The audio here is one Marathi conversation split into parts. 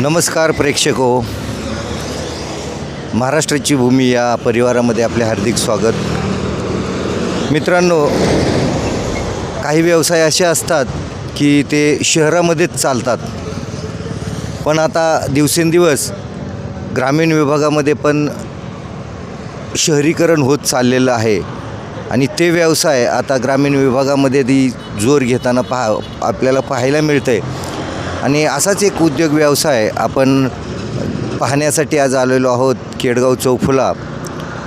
नमस्कार प्रेक्षक. हो महाराष्ट्राची भूमी या परिवारामध्ये आपले हार्दिक स्वागत. मित्रांनो काही व्यवसाय असे असतात की ते शहरामध्येच चालतात. पण आता दिवसेंदिवस ग्रामीण विभागामध्ये पण शहरीकरण होत चाललेलं आहे. आणि ते व्यवसाय आता ग्रामीण विभागामध्ये ती जोर घेताना पहा आपल्याला पाहायला मिळतं आहे आणि असाच एक उद्योग व्यवसाय आपण पाहण्यासाठी आज आलेलो आहोत केडगाव चौफुला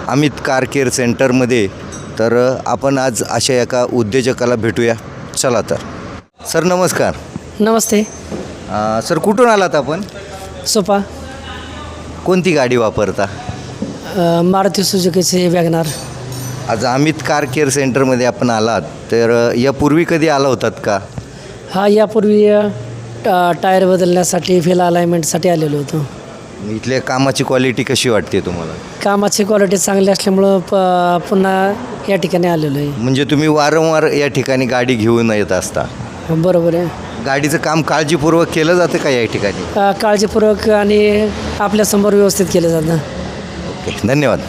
अमित कार केअर सेंटरमध्ये. तर आपण आज अशा एका उद्योजकाला भेटूया. चला तर. सर नमस्कार. नमस्ते. अ, सर कुठून आलात आपण? सोपा. कोणती गाडी वापरता? अ, मारुती सुझुकीचे वॅगनार. आज अमित कार केअर सेंटरमध्ये आपण आलात. तर यापूर्वी कधी आला होतात का? हा यापूर्वी अ, टा टायर बदलण्यासाठी फेल अलाइनमेंटसाठी आलेलो होतो. इथल्या कामाची क्वालिटी कशी वाटते तुम्हाला? कामाची क्वालिटी चांगली असल्यामुळं प पुन्हा या ठिकाणी आलेलो आहे. म्हणजे तुम्ही वारंवार या ठिकाणी गाडी घेऊन येत असता? बरोबर आहे. गाडीचं काम काळजीपूर्वक केलं जातं का या ठिकाणी? अ, काळजीपूर्वक आणि आपल्यासमोर व्यवस्थित केलं जातं. ओके धन्यवाद.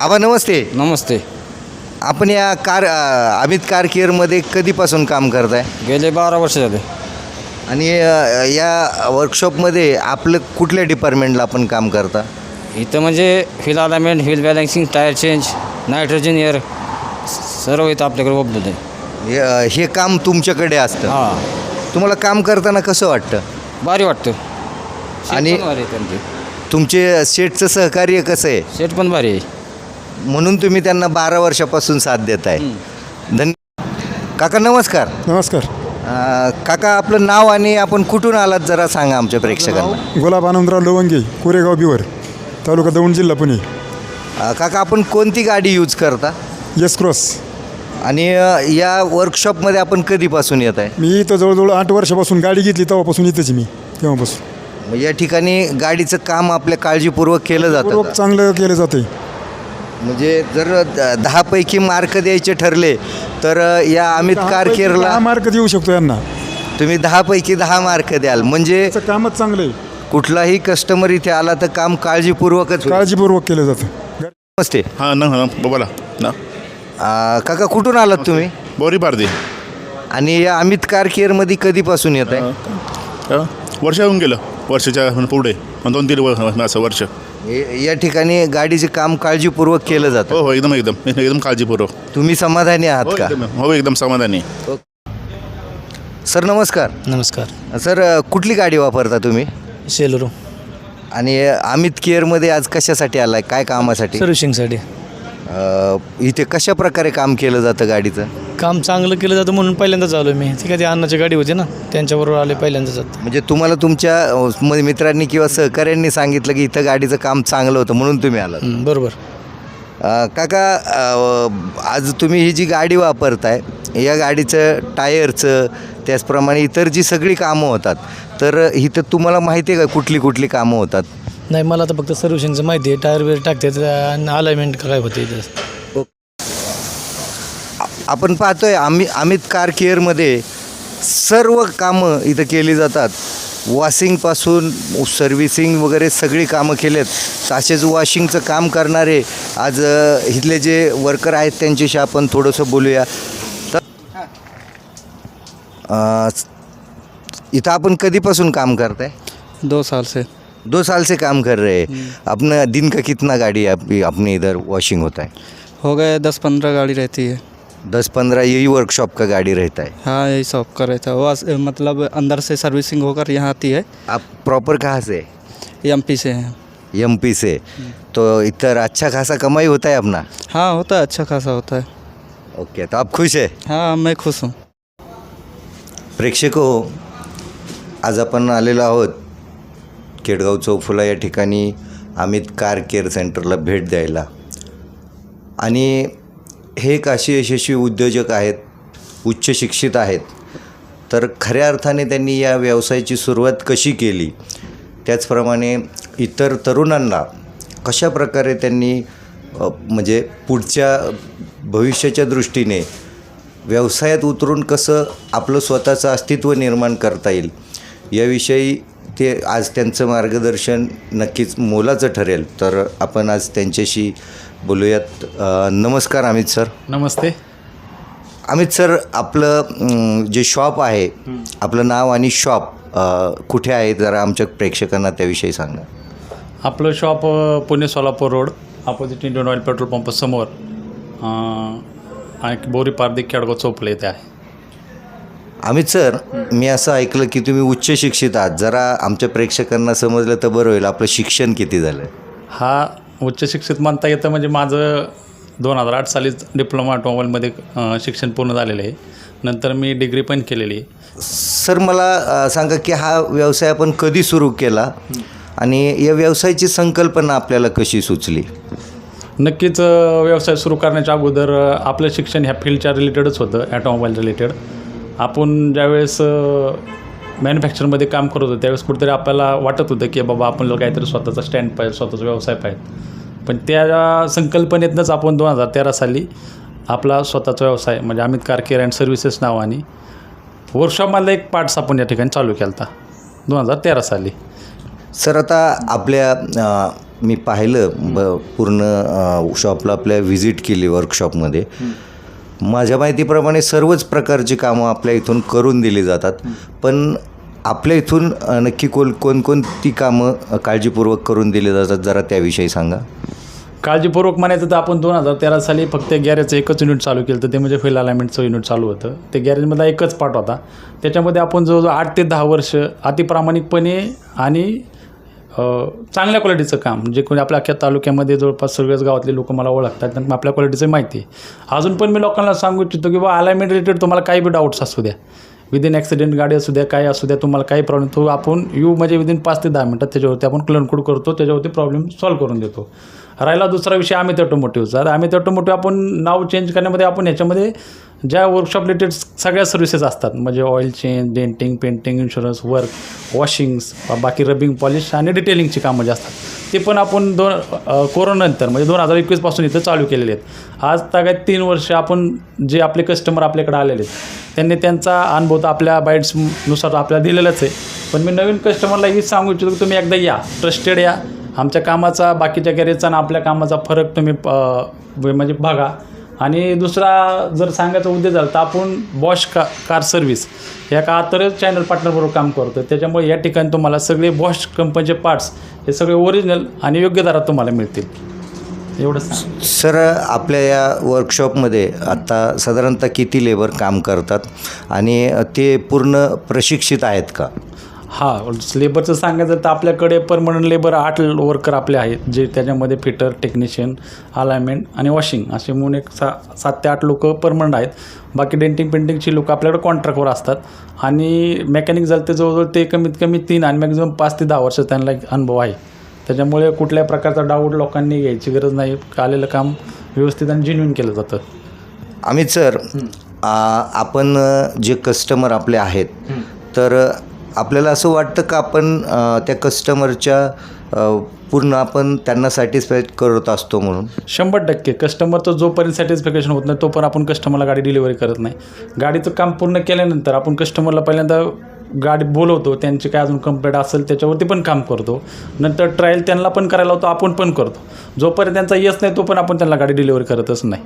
आबा नमस्ते. नमस्ते. आपण या कार अ, अमित कार केअरमध्ये कधीपासून काम करताय? गेले बारा वर्ष झाले. आणि अ, या वर्कशॉपमध्ये आपलं कुठल्या डिपार्टमेंटला आपण काम करता? इथं म्हणजे wheel alignment wheel balancing tyre change nitrogen air सर्व इथं आपल्याकडे उपलब्ध आहे. हे अ, हे काम तुमच्याकडे असतं. हां. तुम्हाला काम करताना कसं वाटतं? भारी वाटतं. आणि- आणि भारी आहे त्यांचे. तुमचे सेटचं सहकार्य कसं आहे? सेट पण भारी आहे. म्हणून तुम्ही त्यांना बारा वर्षापासून साथ देत आहे धन्य काका नमस्कार. नमस्कार. अ, काका आपलं नाव आणि आपण कुठून आलात जरा सांगा आमच्या प्रेक्षकांना. गुलाब आनंदराव लवंगे कोरेगाव बिवर तालुका दौंड जिल्हा पुणे. अ, काका आपण कोणती गाडी यूज करता? S cross. आणि अ, या वर्कशॉपमध्ये आपण कधीपासून येत आहे? मी इथं जवळजवळ आठ वर्षापासून गाडी घेतली तेव्हापासून इथंच मी तेव्हापासून. मग या ठिकाणी गाडीचं काम आपल्या काळजीपूर्वक केलं जातं पूर्वक का? चांगलं केलं जातं म्हणजे जर द- दहापैकी मार्क द्यायचे ठरले तर या अमित कार केअरला मार्क देऊ शकतो यांना. तुम्ही दहापैकी दहा मार्क द्याल. म्हणजे त्याचं कामच चांगलं आहे कुठलाही कस्टमर इथे आला तर काम काळजीपूर्वकच होईल. काळजीपूर्वक केलं जातं. नमस्ते. हां ना हां बोला. ना. काका कुठून आलात तुम्ही? बोरी पारदी आणि या अमित कार केअरमध्ये कधीपासून येत आहे? हं? वर्ष होऊन गेलं. वर्षाच्या पुढे मग दोन तीन वर असं वर्ष. हो हे- या ठिकाणी गाडीचे काम काळजीपूर्वक केलं जातं. हो एकदम एकदम. एकदम काळजीपूर्वक. तुम्ही समाधानी आहात हो का? एकदम. हो एकदम समाधानी. सर नमस्कार. नमस्कार. सर कुठली गाडी वापरता तुम्ही? सेलरू आणि अमित केअरमध्ये आज कशासाठी आलाय? काय कामासाठी? सर्व्हिसिंगसाठी अ, इथे कशा प्रकारे काम केलं जातं गाडीचं? काम चांगलं केलं जातं म्हणून पहिल्यांदाच आलो मी. ती कधी अन्नाची गाडी होती ना त्यांच्याबरोबर आले पहिल्यांदाच जात. म्हणजे तुम्हाला तुमच्या अ, म- मित्रांनी किंवा सहकाऱ्यांनी सांगितलं की इथं गाडीचं काम चांगलं होतं म्हणून तुम्ही आलात. बरोबर. अ, काका अ, आज तुम्ही ही जी गाडी वापरताय या गाडीचं टायरचं त्याचप्रमाणे इतर जी सगळी कामं होतात तर इथं तुम्हाला माहिती आहे का कुठली कुठली कामं होतात? नाही मला आता फक्त सर्व्हिसिंगचं माहिती आहे. टायर बियर टाकतात आणि अलाइनमेंट काय होते इथं आपण पाहतोय आम्ही अमित कार केअरमध्ये सर्व कामं इथं केली जातात. वॉशिंगपासून सर्व्हिसिंग वगैरे सगळी कामं केलेत. तसेच वॉशिंगचं काम करणारे आज इथले जे वर्कर आहेत त्यांच्याशी आपण थोडंसं बोलूया. तर अ, इथं आपण कधीपासून काम करताय? दो साल से. दो साल से काम कर रहे हैं। अपना दिन का कितना गाड़ी आप अपने इधर वॉशिंग होता है? हो गए दस पंद्रह गाड़ी रहती है। दस पंद्रह यही वर्कशॉप का गाड़ी रहता है? हाँ यही शॉप का रहता है। मतलब अंदर से सर्विसिंग होकर यहाँ आती है। आप प्रॉपर कहाँ से? एम पी से हैं। एम पी से। तो इधर अच्छा खासा कमाई होता है अपना? हाँ होता है अच्छा खासा होता है। ओके तो आप खुश है? हाँ मैं खुश हूँ। प्रेक्षक आज आपण आलेलो आहोत। केडगाव चौफुला या ठिकाणी अमित कार केअर सेंटरला भेट द्यायला. आणि हे एक असे यशस्वी उद्योजक आहेत उच्च शिक्षित आहेत. तर खऱ्या अर्थाने त्यांनी या व्यवसायाची सुरुवात कशी केली? त्याचप्रमाणे इतर तरुणांना कशा प्रकारे त्यांनी म्हणजे पुढच्या भविष्याच्या दृष्टीने व्यवसायात उतरून कसं आपलं स्वतःचं अस्तित्व निर्माण करता येईल याविषयी ते आज त्यांचं मार्गदर्शन नक्कीच मोलाचं ठरेल. तर आपण आज त्यांच्याशी बोलूयात. नमस्कार अमित सर. नमस्ते. अमित सर आपलं जे शॉप आहे आपलं नाव आणि शॉप कुठे आहे? जरा आमच्या प्रेक्षकांना त्याविषयी सांगा. आपलं shop Pune Solapur road opposite Indian oil petrol पंपासमोर अ, आणि बोरी पारदिक केडगाव चौपले इथे आहे. अमित सर मी असं ऐकलं की तुम्ही उच्च शिक्षित आहात. जरा आमच्या प्रेक्षकांना समजलं तर बरं होईल. आपलं शिक्षण किती झालं हा उच्च शिक्षित म्हणता येतं म्हणजे माझं दोन हजार आठ सालीच डिप्लोमा ऑटोमोबाईलमध्ये शिक्षण पूर्ण झालेलं आहे. नंतर मी डिग्री पण केलेली आहे. सर मला सांगा की हा व्यवसाय आपण कधी सुरू केला? आणि या व्यवसायाची संकल्पना आपल्याला कशी सुचली? नक्कीच व्यवसाय सुरू करण्याच्या अगोदर आपलं शिक्षण ह्या फील्डच्या रिलेटेडच होतं ॲटोमोबाईल रिलेटेड आपण ज्यावेळेस मॅन्युफॅक्चरमध्ये काम करत होतो त्यावेळेस कुठेतरी आपल्याला वाटत होतं की बाबा आपल्याला काहीतरी स्वतःचा स्टँड पाहिजे स्वतःचा व्यवसाय पाहिजे. पण त्या संकल्पनेतनंच आपण दोन हजार तेरा साली आपला स्वतःचा व्यवसाय म्हणजे Amit car care and services नावाने वर्कशॉपमधला एक पार्ट्स आपण या ठिकाणी चालू केला होता दोन हजार तेरा साली. सर आता आपल्या मी पाहिलं ब पूर्ण शॉपला आपल्या व्हिजिट केली वर्कशॉपमध्ये माझ्या माहितीप्रमाणे सर्वच प्रकारची कामं आपल्या इथून करून दिली जातात. पण आपल्या इथून नक्की कोण कोणकोणती कामं काळजीपूर्वक करून दिली जातात जरा त्याविषयी सांगा. काळजीपूर्वक म्हणायचं तर आपण दोन हजार तेरा साली फक्त गॅरेजचं एकच युनिट चालू केलं तर ते म्हणजे फेल अलायमेंटचं युनिट चालू होतं. ते गॅरेजमधला एकच पार्ट होता. त्याच्यामध्ये आपण जवळजवळ आठ ते दहा वर्ष अतिप्रामाणिकपणे आणि चांगल्या क्वालिटीचं काम. जे कोणी आपल्या अख्ख्या तालुक्यामध्ये जवळपास सगळ्याच गावातले लोक मला ओळखतात त्यांना आपल्या क्वालिटीचं माहिती आहे. अजून पण मी लोकांना सांगू इच्छितो की बा अलायमेंट रिलेटेड तुम्हाला काही बी डाऊट्स असू द्या. विदिन ॲक्सिडेंट गाडी असू द्या काय असू द्या तुम्हाला काही प्रॉब्लेम तो आपण यू म्हणजे विदिन पाच ते दहा मिनटात त्याच्यावरती आपण क्लनकूड करतो त्याच्यावरती प्रॉब्लेम सॉल्व्ह करून देतो. राहिला दुसरा विषय आम्ही ऑटोमोटिव्हचा तर अमित ऑटोमोटिव्ह आपण नाव चेंज करण्यामध्ये आपण ह्याच्यामध्ये ज्या वर्कशॉप रिलेटेड सगळ्या सर्व्हिसेस असतात म्हणजे oil change denting painting insurance work washings बाकी रबिंग पॉलिश आणि डिटेलिंगची कामं जे असतात ते पण आपण दोन कोरोनानंतर म्हणजे दोन हजार एकवीसपासून इथं चालू केलेले आहेत. आज तागायत तीन वर्ष आपण जे आपले कस्टमर आपल्याकडे आलेले आहेत त्यांनी त्यांचा अनुभव तर आपल्या बाईट्सनुसार आपल्याला दिलेलाच आहे. पण मी नवीन कस्टमरला हीच सांगू इच्छितो की तुम्ही एकदा या ट्रस्टेड या आमच्या कामाचा बाकीच्या गॅरेजचा आणि आपल्या कामाचा फरक तुम्ही म्हणजे बघा. आणि दुसरा जर सांगायचा उद्देश झाला तर आपण बॉश का कार सर्व्हिस या का तरच चॅनल पार्टनरबरोबर काम करतो. त्याच्यामुळे या ठिकाणी तुम्हाला सगळे बॉश कंपनीचे पार्ट्स हे सगळे ओरिजिनल आणि योग्य दरात तुम्हाला मिळतील. एवढं सर आपल्या या वर्कशॉपमध्ये आत्ता साधारणतः किती लेबर काम करतात? आणि ते पूर्ण प्रशिक्षित आहेत का? हां लेबरचं सांगायचं तर आपल्याकडे परमनंट लेबर आठ वर्कर आपले आहेत जे त्याच्यामध्ये फिटर टेक्निशियन अलाइनमेंट आणि वॉशिंग असे म्हणून एक सा सात ते आठ लोक परमनंट आहेत. बाकी डेंटिंग पेंटिंगची लोक आपल्याकडे कॉन्ट्रॅक्टवर असतात. आणि मेकॅनिक झालं ते जवळजवळ ते कमीत कमी तीन आणि मॅक्झिमम पाच ते दहा वर्ष त्यांना एक अनुभव आहे. त्याच्यामुळे कुठल्याही प्रकारचा डाऊट लोकांनी घ्यायची गरज नाही. आलेलं काम व्यवस्थित आणि जेन्युन केलं जातं. अमित सर आपण जे कस्टमर आपले आहेत तर आपल्याला असं वाटतं का आपण त्या कस्टमरच्या पूर्ण आपण त्यांना सॅटिस्फाय करत असतो म्हणून? शंभर टक्के. कस्टमरचं जोपर्यंत सॅटिस्फॅक्शन होत नाही तोपर्यंत आपण कस्टमरला गाडी डिलिव्हरी करत नाही. गाडीचं काम पूर्ण केल्यानंतर आपण कस्टमरला पहिल्यांदा गाडी बोलवतो त्यांची काय अजून कंप्लेंट असेल त्याच्यावरती पण काम करतो. नंतर ट्रायल त्यांना पण करायला होतो आपण पण करतो. जोपर्यंत त्यांचा येस नाही तो पण आपण त्यांना गाडी डिलिव्हरी करतच नाही.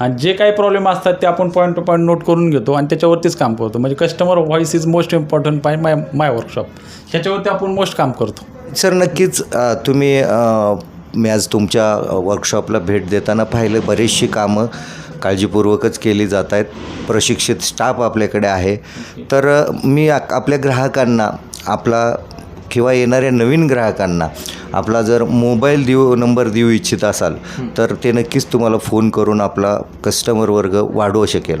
आणि जे काही प्रॉब्लेम असतात ते आपण पॉईंट टू पॉईंट नोट करून घेतो आणि त्याच्यावरतीच काम करतो. म्हणजे customer voice is most important by my my workshop ह्याच्यावरती आपण मोस्ट काम करतो. सर नक्कीच तुम्ही मी आज तुमच्या वर्कशॉपला भेट देताना पाहिलं बरीचशी कामं. काळजीपूर्वकच केली जात आहेत. प्रशिक्षित स्टाफ आपल्याकडे आहे. तर मी आपल्या ग्राहकांना आपला किंवा येणाऱ्या नवीन ग्राहकांना आपला जर मोबाईल देऊ नंबर देऊ इच्छित असाल तर ते नक्कीच तुम्हाला फोन करून आपला कस्टमर वर्ग वाढवू शकेल.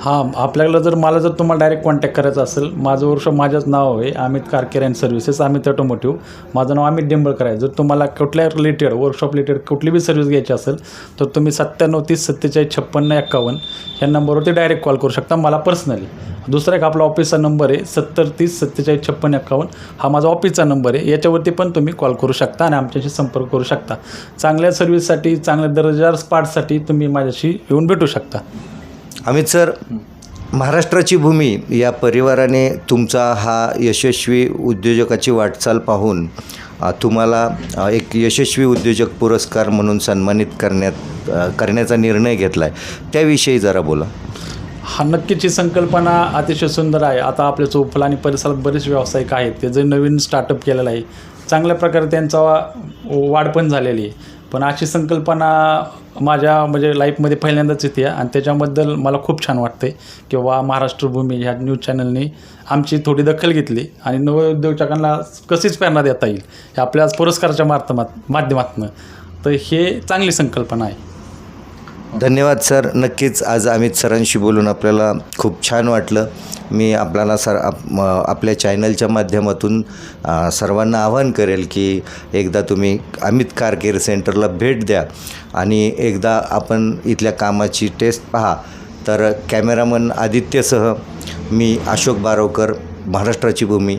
हां आपल्याला जर मला जर तुम्हाला डायरेक्ट कॉन्टॅक्ट करायचं असेल माझं वर्ष माझंच नाव आहे Amit car care and services Amit automotive माझं नाव अमित डिंबळकर आहे. जर तुम्हाला कुठल्या रिलेटेड वर्कशॉप रिलेटेड कुठली बी सर्व्हिस घ्यायची असेल तर तुम्ही सत्त्याण्णव तीस सत्तेचाळीस छप्पन्न एक्कावन्न ह्या नंबरवरती डायरेक्ट कॉल करू शकता मला पर्सनली दुसरा एक आपला ऑफिसचा नंबर आहे सत्तर तीस सत्तेचाळीस छप्पन्न एक्कावन्न. हा माझा ऑफिसचा नंबर आहे. याच्यावरती पण तुम्ही कॉल करू शकता आणि आमच्याशी संपर्क करू शकता. चांगल्या सर्व्हिससाठी चांगल्या दर्जेदार स्पार्टसाठी तुम्ही माझ्याशी येऊन भेटू शकता. अमित सर महाराष्ट्राची भूमी या परिवाराने तुमचा हा यशस्वी उद्योजकाची वाटचाल पाहून तुम्हाला एक यशस्वी उद्योजक पुरस्कार म्हणून सन्मानित करण्यात करण्याचा निर्णय घेतला आहे त्याविषयी जरा बोला. हा नक्कीची संकल्पना अतिशय सुंदर आहे. आता आपल्या चोपला आणि परिसरात बरेच व्यावसायिक आहेत ते जे नवीन स्टार्टअप केलेलं आहे चांगल्या प्रकारे त्यांचा वाढ पण झालेली आहे. पण अशी संकल्पना माझ्या म्हणजे लाईफमध्ये पहिल्यांदाच येते आणि त्याच्याबद्दल मला खूप छान वाटते किंवा महाराष्ट्रभूमी ह्या न्यूज चॅनलनी आमची थोडी दखल घेतली आणि नवउद्योजकांना कशीच प्रेरणा देता येईल हे आपल्या पुरस्काराच्या माध्यमात माध्यमातून. तर हे चांगली संकल्पना आहे. धन्यवाद सर. नक्कीच आज अमित सरांशी बोलून आपल्याला खूप छान वाटलं. मी आपल्याला सर आप आपल्या चॅनलच्या माध्यमातून सर्वांना आवाहन करेल की एकदा तुम्ही अमित कार केअर सेंटरला भेट द्या आणि एकदा आपण इथल्या कामाची टेस्ट पहा. तर कॅमेरामन आदित्यसह मी अशोक बारवकर महाराष्ट्राची भूमी.